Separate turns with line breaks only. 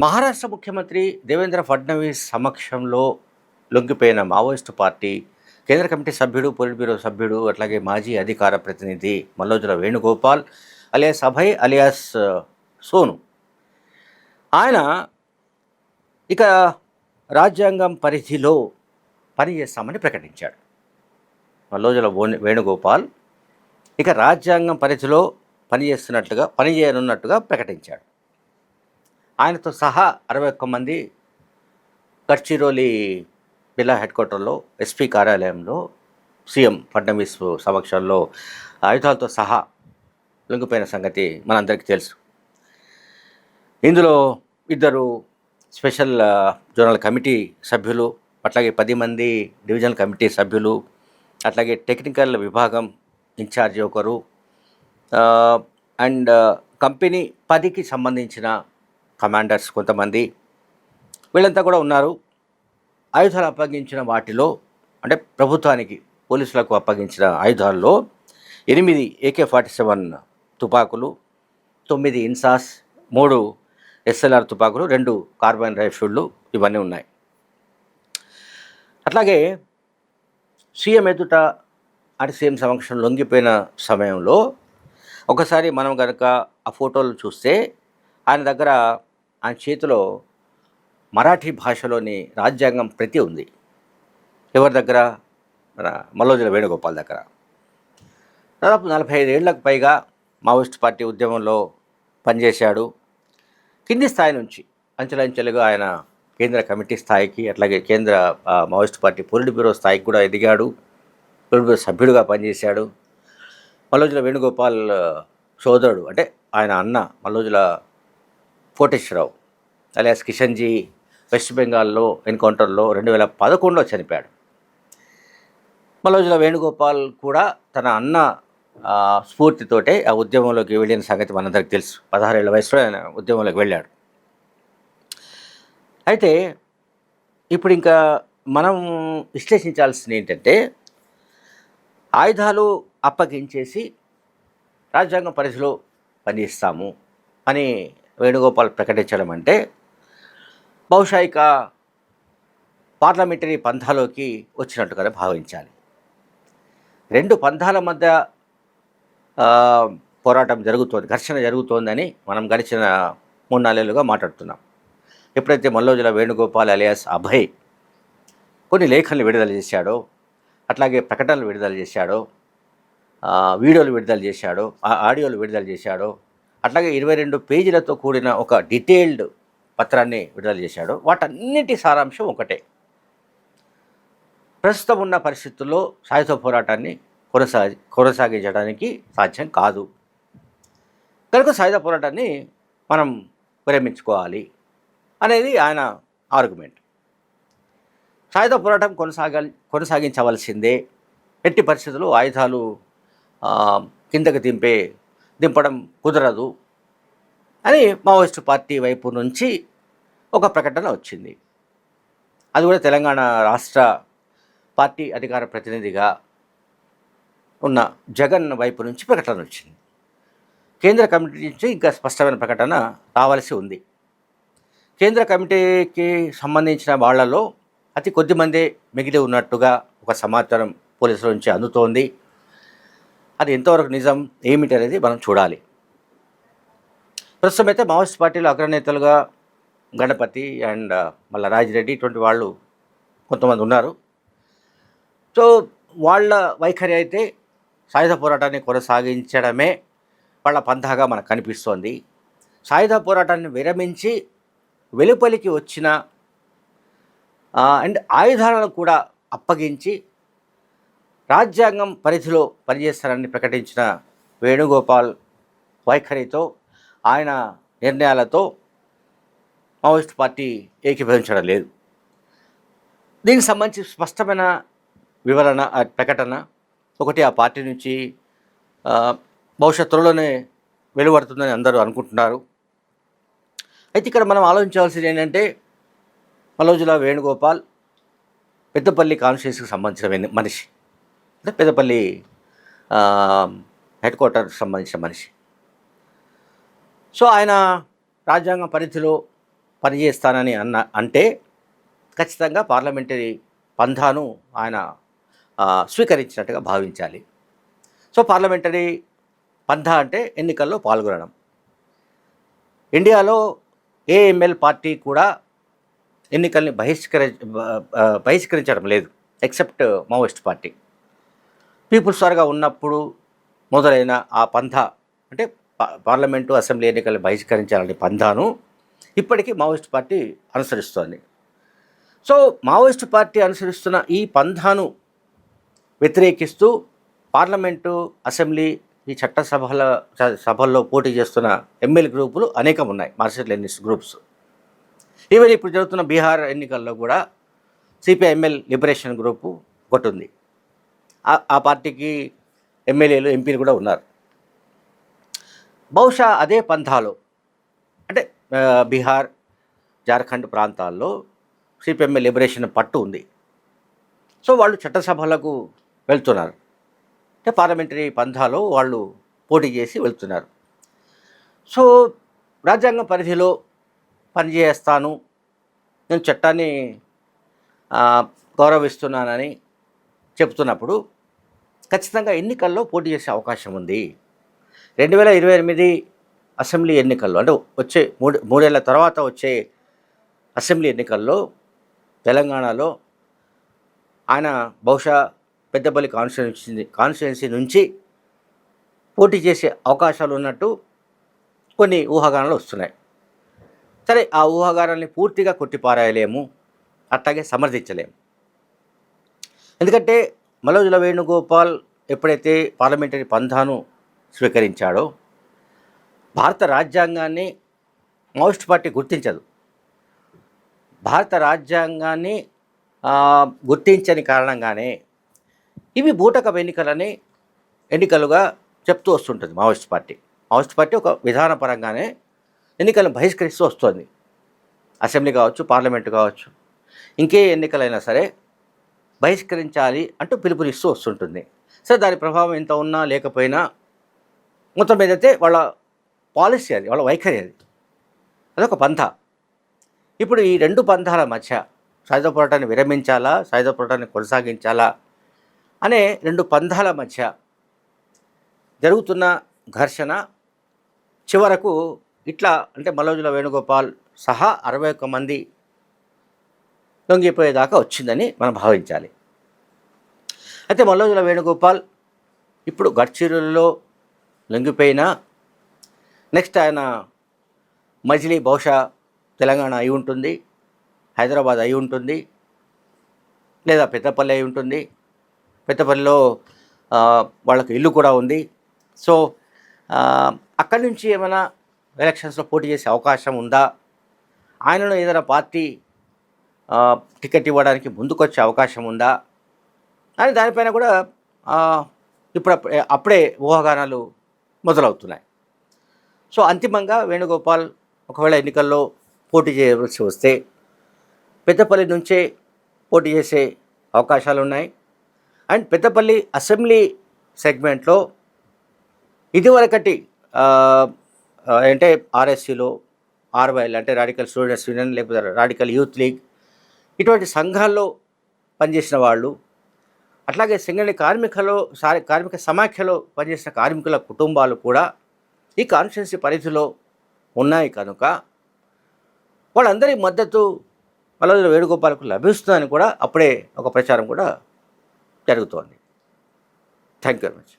మహారాష్ట్ర ముఖ్యమంత్రి దేవేంద్ర ఫడ్నవీస్ సమక్షంలో లొంగిపోయిన మావోయిస్టు పార్టీ కేంద్ర కమిటీ సభ్యుడు పొలిట్ బ్యూరో సభ్యుడు అట్లాగే మాజీ అధికార ప్రతినిధి మల్లోజుల వేణుగోపాల్ అలియాస్ అభయ్ అలియాస్ సోను. ఆయన ఇక రాజ్యాంగం పరిధిలో పనిచేస్తామని ప్రకటించాడు. మల్లోజుల వేణుగోపాల్ ఇక రాజ్యాంగం పరిధిలో పనిచేస్తున్నట్లుగా పనిచేయనున్నట్టుగా ప్రకటించాడు. ఆయనతో సహా అరవై ఒక్క మంది గడ్చిరోలి జిల్లా హెడ్ క్వార్టర్లో ఎస్పీ కార్యాలయంలో సీఎం ఫడ్నవీస్ సమక్షంలో ఆయుధాలతో సహా లొంగిపోయిన సంగతి మనందరికీ తెలుసు. ఇందులో ఇద్దరు స్పెషల్ జోనల్ కమిటీ సభ్యులు అట్లాగే పది మంది డివిజనల్ కమిటీ సభ్యులు అట్లాగే టెక్నికల్ విభాగం ఇన్ఛార్జి ఒకరు అండ్ కంపెనీ పదికి సంబంధించిన కమాండర్స్ కొంతమంది వీళ్ళంతా కూడా ఉన్నారు. ఆయుధాలు అప్పగించిన వాటిలో అంటే ప్రభుత్వానికి పోలీసులకు అప్పగించిన ఆయుధాల్లో ఎనిమిది ఏకే ఫార్టీ సెవెన్ తుపాకులు తొమ్మిది ఇన్సాస్ మూడు ఎస్ఎల్ఆర్ తుపాకులు రెండు కార్బన్ రైఫిళ్ళు ఇవన్నీ ఉన్నాయి. అట్లాగే సీఎం ఎదుట అటు సీఎం లొంగిపోయిన సమయంలో ఒకసారి మనం కనుక ఆ ఫోటోలు చూస్తే ఆయన దగ్గర ఆయన చేతిలో మరాఠీ భాషలోని రాజ్యాంగం ప్రతి ఉంది. ఎవరి దగ్గర? మన మల్లోజుల వేణుగోపాల్ దగ్గర. దాదాపు నలభై ఐదేళ్ళకు పైగా మావోయిస్ట్ పార్టీ ఉద్యమంలో పనిచేశాడు. కింది స్థాయి నుంచి అంచెలంచెలుగా ఆయన కేంద్ర కమిటీ స్థాయికి అట్లాగే కేంద్ర మావోయిస్ట్ పార్టీ పొలిట్ బ్యూరో స్థాయికి కూడా ఎదిగాడు. పొలిట్ బ్యూరో సభ్యుడిగా పనిచేశాడు. మల్లోజుల వేణుగోపాల్ సోదరుడు అంటే ఆయన అన్న మల్లోజుల కోటేశ్వరరావు అలియాస్ కిషన్జీ వెస్ట్ బెంగాల్లో ఎన్కౌంటర్లో రెండు వేల పదకొండులో చనిపోయాడు. మలోజుల వేణుగోపాల్ కూడా తన అన్న స్ఫూర్తితోటే ఆ ఉద్యమంలోకి వెళ్ళిన సంగతి మనందరికి తెలుసు. పదహారేళ్ళ వయసులో ఆయన ఉద్యమంలోకి వెళ్ళాడు. అయితే ఇప్పుడు ఇంకా మనం విశ్లేషించాల్సింది ఏంటంటే ఆయుధాలు అప్పగించేసి రాజ్యాంగం పరిధిలో పనిచేస్తాము అని వేణుగోపాల్ ప్రకటించడం అంటే బహుశా ఇక పార్లమెంటరీ పంథాలోకి వచ్చినట్టుగానే భావించాలి. రెండు పంథాల మధ్య పోరాటం జరుగుతోంది ఘర్షణ జరుగుతోందని మనం గడిచిన మూడు నాలుగేళ్ళుగా మాట్లాడుతున్నాం. ఎప్పుడైతే మల్లోజుల వేణుగోపాల్ అలియాస్ అభయ్ కొన్ని లేఖలు విడుదల చేశాడో అట్లాగే ప్రకటనలు విడుదల చేశాడో వీడియోలు విడుదల చేశాడో ఆడియోలు విడుదల చేశాడో అట్లాగే ఇరవై రెండు పేజీలతో కూడిన ఒక డీటెయిల్డ్ పత్రాన్ని విడుదల చేశాడు. వాటన్నిటి సారాంశం ఒకటే. ప్రస్తుతం ఉన్న పరిస్థితుల్లో సాయుధ పోరాటాన్ని కొనసాగి కొనసాగించడానికి సాధ్యం కాదు. కనుక సాయుధ పోరాటాన్ని మనం విరమించుకోవాలి అనేది ఆయన ఆర్గ్యుమెంట్. సాయుధ పోరాటం కొనసాగాలి కొనసాగించవలసిందే. ఎట్టి పరిస్థితుల్లో ఆయుధాలు కిందకు దింపే దింపడం కుదరదు అని మావోయిస్టు పార్టీ వైపు నుంచి ఒక ప్రకటన వచ్చింది. అది కూడా తెలంగాణ రాష్ట్ర పార్టీ అధికార ప్రతినిధిగా ఉన్న జగన్ వైపు నుంచి ప్రకటన వచ్చింది. కేంద్ర కమిటీ నుంచి ఇంకా స్పష్టమైన ప్రకటన రావాల్సి ఉంది. కేంద్ర కమిటీకి సంబంధించిన వాళ్ళలో అతి కొద్దిమందే మిగిలి ఉన్నట్టుగా ఒక సమాచారం పోలీసుల నుంచి అందుతోంది. అది ఎంతవరకు నిజం ఏమిటి అనేది మనం చూడాలి. ప్రస్తుతం అయితే మావోయిస్ట్ పార్టీలో అగ్రనేతలుగా గణపతి అండ్ మళ్ళీ రాజిరెడ్డి ఇటువంటి వాళ్ళు కొంతమంది ఉన్నారు. సో వాళ్ళ వైఖరి అయితే సాయుధ పోరాటాన్ని కొనసాగించడమే వాళ్ళ పంథాగా మనకు కనిపిస్తోంది. సాయుధ పోరాటాన్ని విరమించి వెలుపలికి వచ్చిన అండ్ ఆయుధాలను కూడా అప్పగించి రాజ్యాంగం పరిధిలో పనిచేస్తారని ప్రకటించిన వేణుగోపాల్ వైఖరితో ఆయన నిర్ణయాలతో మావోయిస్ట్ పార్టీ ఏకీభవించడం లేదు. దీనికి సంబంధించి స్పష్టమైన వివరణ ప్రకటన ఒకటి ఆ పార్టీ నుంచి ఆ, భవిష్యత్తులోనే వెలువడుతుందని అందరూ అనుకుంటున్నారు. అయితే ఇక్కడ మనం ఆలోచించవలసింది ఏంటంటే మలోజుల వేణుగోపాల్ పెద్దపల్లి కాన్స్టిట్యూన్సీకి సంబంధించిన మనిషి. అంటే పెద్దపల్లి హెడ్ క్వార్టర్ సంబంధించిన మనిషి. సో ఆయన రాజ్యాంగ పరిధిలో పనిచేస్తానని అన్న అంటే ఖచ్చితంగా పార్లమెంటరీ పంధాను ఆయన స్వీకరించినట్టుగా భావించాలి. సో పార్లమెంటరీ పంధా అంటే ఎన్నికల్లో పాల్గొనడం. ఇండియాలో ఏఎంఎల్ పార్టీ కూడా ఎన్నికల్ని బహిష్కరి బహిష్కరించడం లేదు ఎక్సెప్ట్ మావోయిస్ట్ పార్టీ. పీపుల్స్ వార్గా ఉన్నప్పుడు మొదలైన ఆ పంథ అంటే పార్లమెంటు అసెంబ్లీ ఎన్నికలను బహిష్కరించాలనే పంథాను ఇప్పటికీ మావోయిస్ట్ పార్టీ అనుసరిస్తోంది. సో మావోయిస్ట్ పార్టీ అనుసరిస్తున్న ఈ పంథాను వ్యతిరేకిస్తూ పార్లమెంటు అసెంబ్లీ ఈ చట్టసభల సభల్లో పోటీ చేస్తున్న ఎమ్మెల్యే గ్రూపులు అనేకం ఉన్నాయి మార్షల్ లెనిస్ట్ గ్రూప్స్. ఈవెన్ ఇప్పుడు జరుగుతున్న బీహార్ ఎన్నికల్లో కూడా సిపిఐఎంఎల్ లిబరేషన్ గ్రూపు ఒకటి ఉంది. ఆ- పార్టీకి ఎమ్మెల్యేలు ఎంపీలు కూడా ఉన్నారు. బహుశా అదే పంథాలో అంటే బీహార్ జార్ఖండ్ ప్రాంతాల్లో సిపిఎంఎల్ లిబరేషన్ పట్టు ఉంది. సో వాళ్ళు చట్టసభలకు వెళ్తున్నారు. అంటే పార్లమెంటరీ పంథాలో వాళ్ళు పోటీ చేసి వెళ్తున్నారు. సో రాజ్యాంగ పరిధిలో పనిచేస్తాను నేను చట్టాన్ని గౌరవిస్తున్నానని చెప్తున్నప్పుడు ఖచ్చితంగా ఎన్నికల్లో పోటీ చేసే అవకాశం ఉంది. రెండు వేల ఇరవై ఎనిమిది అసెంబ్లీ ఎన్నికల్లో అంటే వచ్చే మూడు మూడేళ్ళ తర్వాత వచ్చే అసెంబ్లీ ఎన్నికల్లో తెలంగాణలో ఆయన బహుశా పెద్దపల్లి కాన్స్టిట్యున్సీ కాన్స్టిట్యున్సీ నుంచి పోటీ చేసే అవకాశాలు ఉన్నట్టు కొన్ని ఊహాగానాలు వస్తున్నాయి. సరే ఆ ఊహాగానాల్ని పూర్తిగా కొట్టిపారాయలేము అట్లాగే సమర్థించలేము. ఎందుకంటే మలోజుల వేణుగోపాల్ ఎప్పుడైతే పార్లమెంటరీ పంధాను స్వీకరించాడో భారత రాజ్యాంగాన్ని మావోయిస్ట్ పార్టీ గుర్తించదు. భారత రాజ్యాంగాన్ని గుర్తించని కారణంగానే ఇవి బూటకపు ఎన్నికలని ఎన్నికలుగా చెప్తూ వస్తుంటుంది మావోయిస్ట్ పార్టీ. మావోయిస్ట్ పార్టీ ఒక విధానపరంగానే ఎన్నికలను బహిష్కరిస్తూ వస్తుంది. అసెంబ్లీ కావచ్చు పార్లమెంటు కావచ్చు ఇంకే ఎన్నికలైనా సరే బహిష్కరించాలి అంటూ పిలుపునిస్తూ వస్తుంటుంది. సరే దాని ప్రభావం ఎంత ఉన్నా లేకపోయినా మొత్తం ఏదైతే వాళ్ళ పాలసీ అది వాళ్ళ వైఖరి అది అదొక పంథ. ఇప్పుడు ఈ రెండు పంథాల మధ్య సాయుధ పోరాటాన్ని విరమించాలా సాయుధ పోరాటాన్ని కొనసాగించాలా అనే రెండు పంథాల మధ్య జరుగుతున్న ఘర్షణ చివరకు ఇట్లా అంటే మలోజుల వేణుగోపాల్ సహా అరవై ఒక్క మంది లొంగిపోయేదాకా వచ్చిందని మనం భావించాలి. అయితే మల్లోజుల వేణుగోపాల్ ఇప్పుడు గడ్చిరులలో లొంగిపోయినా నెక్స్ట్ ఆయన మజిలీ బహుశా తెలంగాణ అయి ఉంటుంది హైదరాబాద్ అయి ఉంటుంది లేదా పెద్దపల్లి అయి ఉంటుంది. పెద్దపల్లిలో వాళ్ళకి ఇల్లు కూడా ఉంది. సో అక్కడి నుంచి ఏమైనా ఎలక్షన్స్లో పోటీ చేసే అవకాశం ఉందా? ఆయనను ఏదైనా పార్టీ టికెట్ ఇవ్వడానికి ముందుకొచ్చే అవకాశం ఉందా? అని దానిపైన కూడా ఇప్పుడు అప్పుడే ఊహాగానాలు మొదలవుతున్నాయి. సో అంతిమంగా వేణుగోపాల్ ఒకవేళ ఎన్నికల్లో పోటీ చేయవలసి వస్తే పెద్దపల్లి నుంచే పోటీ చేసే అవకాశాలు ఉన్నాయి అండ్ పెద్దపల్లి అసెంబ్లీ సెగ్మెంట్లో ఇదివరకటి అంటే ఆర్ఎస్సీలో ఆర్వైఎల్ అంటే రాడికల్ స్టూడెంట్స్ యూనియన్ లేకపోతే రాడికల్ యూత్ లీగ్ ఇటువంటి సంఘాల్లో పనిచేసిన వాళ్ళు అట్లాగే సింగళి కార్మికలో సారి కార్మిక సమాఖ్యలో పనిచేసిన కార్మికుల కుటుంబాలు కూడా ఈ కాన్స్టిట్యున్సీ పరిధిలో ఉన్నాయి కనుక వాళ్ళందరి మద్దతు మల్లజుల వేణుగోపాలకు లభిస్తుందని కూడా అప్పుడే ఒక ప్రచారం కూడా జరుగుతోంది. Thank you very much.